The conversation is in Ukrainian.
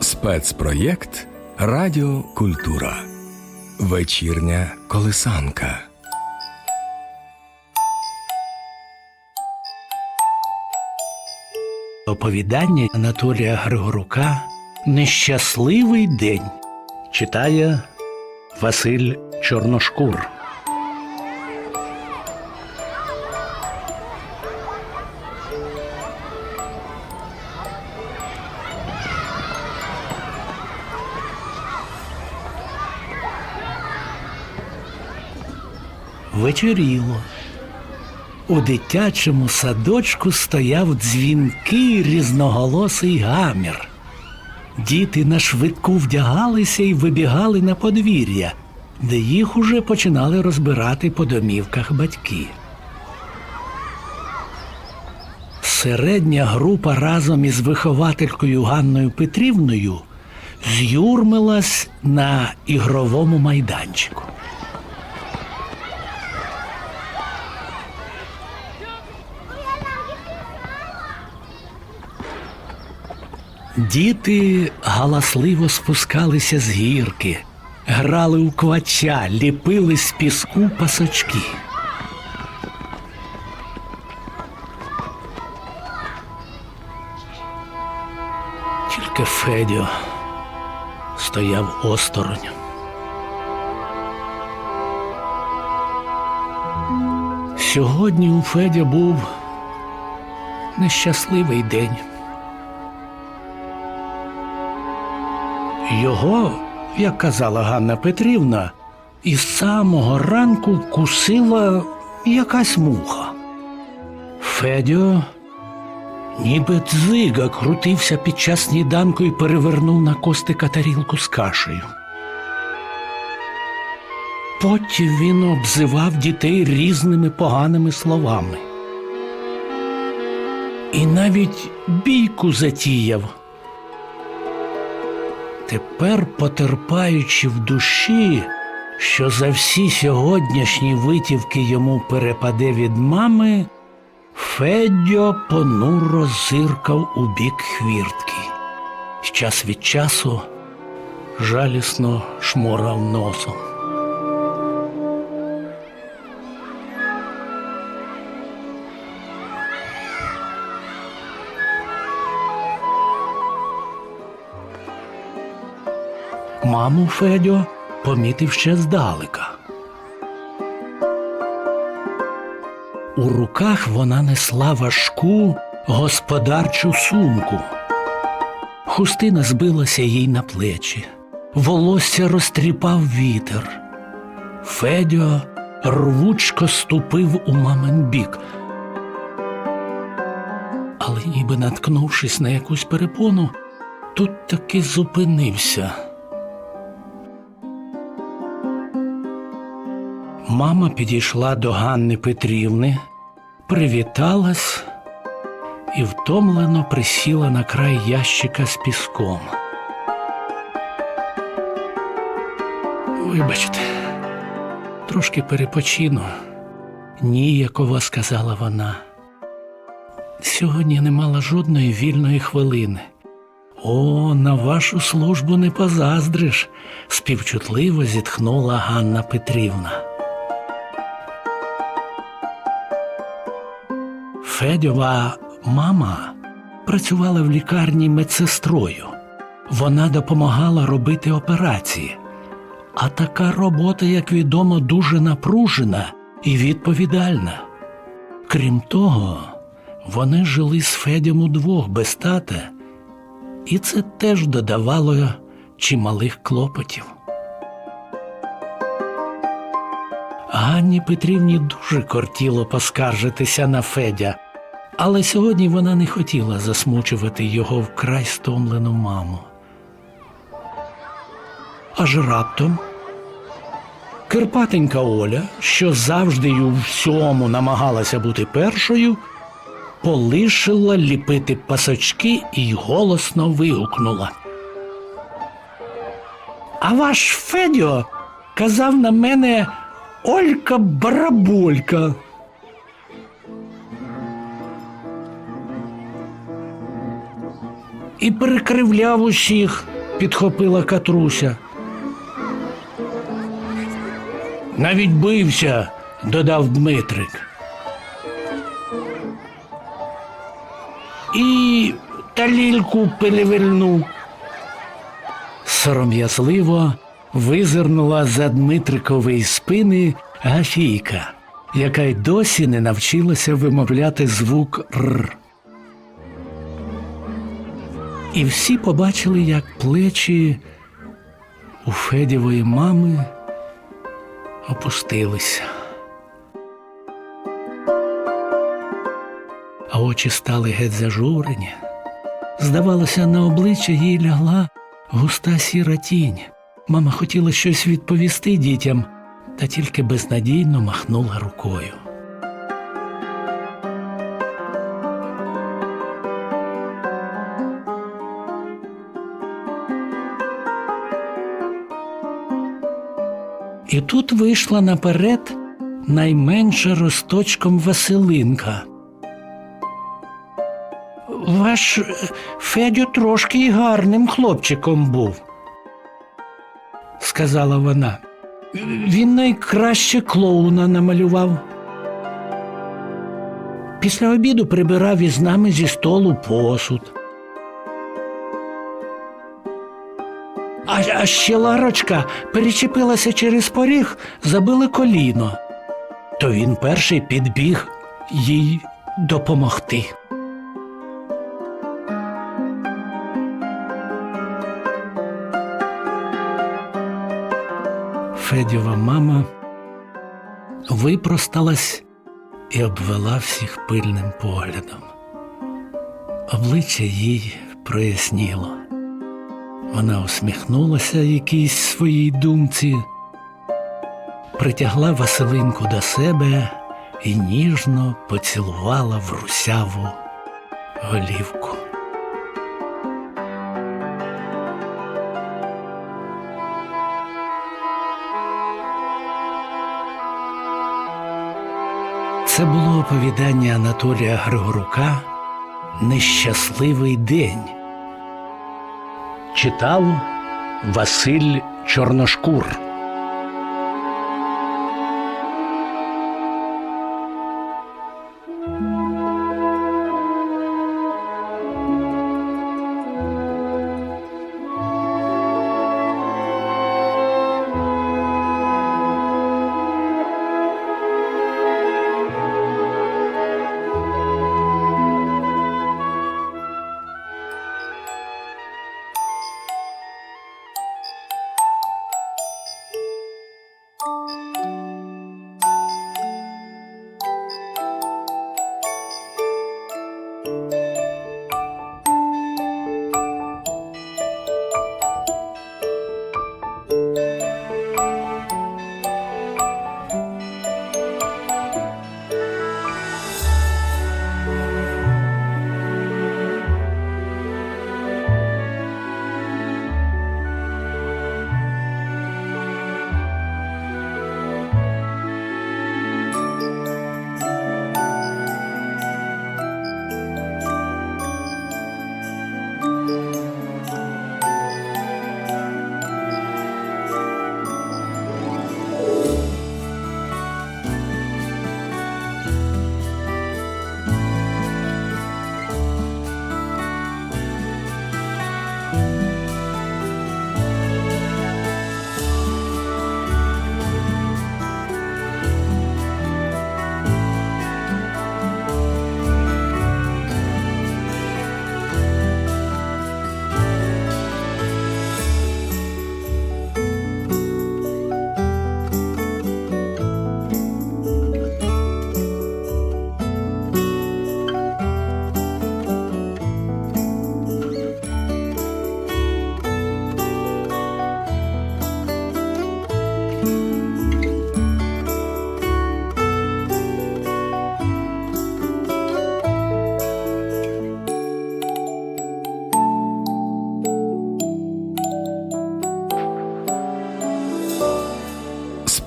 Спецпроєкт Радіо Культура. Вечірня колисанка. Оповідання Анатолія Григорука Нещасливий день читає Василь Чорношкур. Вечеріло. У дитячому садочку стояв дзвінкий різноголосий гамір. Діти на швидку вдягалися і вибігали на подвір'я, де їх уже починали розбирати по домівках батьки. Середня група разом із вихователькою Ганною Петрівною з'юрмилась на ігровому майданчику. Діти галасливо спускалися з гірки, грали у квача, ліпили з піску пасочки. Тільки Федьо стояв осторонь. Сьогодні у Федя був нещасливий день. Його, як казала Ганна Петрівна, із самого ранку вкусила якась муха. Федьо, ніби дзига, крутився під час сніданку і перевернув на костика тарілку з кашею. Потім він обзивав дітей різними поганими словами. І навіть бійку затіяв. Тепер, потерпаючи в душі, що за всі сьогоднішні витівки йому перепаде від мами, Федьо понуро зиркав у бік хвіртки. Час від часу жалісно шморав носом. Маму Федьо помітив ще здалека. У руках вона несла важку господарчу сумку. Хустина збилася їй на плечі, волосся розтріпав вітер. Федьо рвучко ступив у мамин бік. Але ніби наткнувшись на якусь перепону, тут таки зупинився. Мама підійшла до Ганни Петрівни, привіталась і втомлено присіла на край ящика з піском. Вибачте, трошки перепочину, ніяково сказала вона. Сьогодні не мала жодної вільної хвилини. О, на вашу службу не позаздриш, співчутливо зітхнула Ганна Петрівна. Федьова мама працювала в лікарні медсестрою. Вона допомагала робити операції. А така робота, як відомо, дуже напружена і відповідальна. Крім того, вони жили з Федям удвох без тата, і це теж додавало чималих клопотів. Ганні Петрівні дуже кортіло поскаржитися на Федя, але сьогодні вона не хотіла засмучувати його вкрай стомлену маму. Аж раптом Кирпатенька Оля, що завжди у всьому намагалася бути першою, полишила ліпити пасочки і голосно вигукнула. А ваш Федьо казав на мене Олька Бараболька. І перекривляв усіх, підхопила Катруся. Навіть бився, додав Дмитрик. І талільку перевернув. Сором'язливо визирнула за Дмитрикової спини Гафійка, яка й досі не навчилася вимовляти звук Р. І всі побачили, як плечі у Федєвої мами опустилися. А очі стали геть зажурені. Здавалося, на обличчя їй лягла густа сіра тінь. Мама хотіла щось відповісти дітям, та тільки безнадійно махнула рукою. І тут вийшла наперед найменша росточком Василинка. Ваш е, Федю трошки й гарним хлопчиком був, сказала вона. Він найкраще клоуна намалював. Після обіду прибирав із нами зі столу посуд. А, а ще Ларочка перечепилася через поріг, забили коліно. То він перший підбіг їй допомогти. Федєва мама випросталась і обвела всіх пильним поглядом. Обличчя їй проясніло. Вона усміхнулася якійсь своїй думці, притягла Василинку до себе і ніжно поцілувала в русяву голівку. Це було оповідання Анатолія Григорука Нещасливий день. Читав Василь Чорношкур.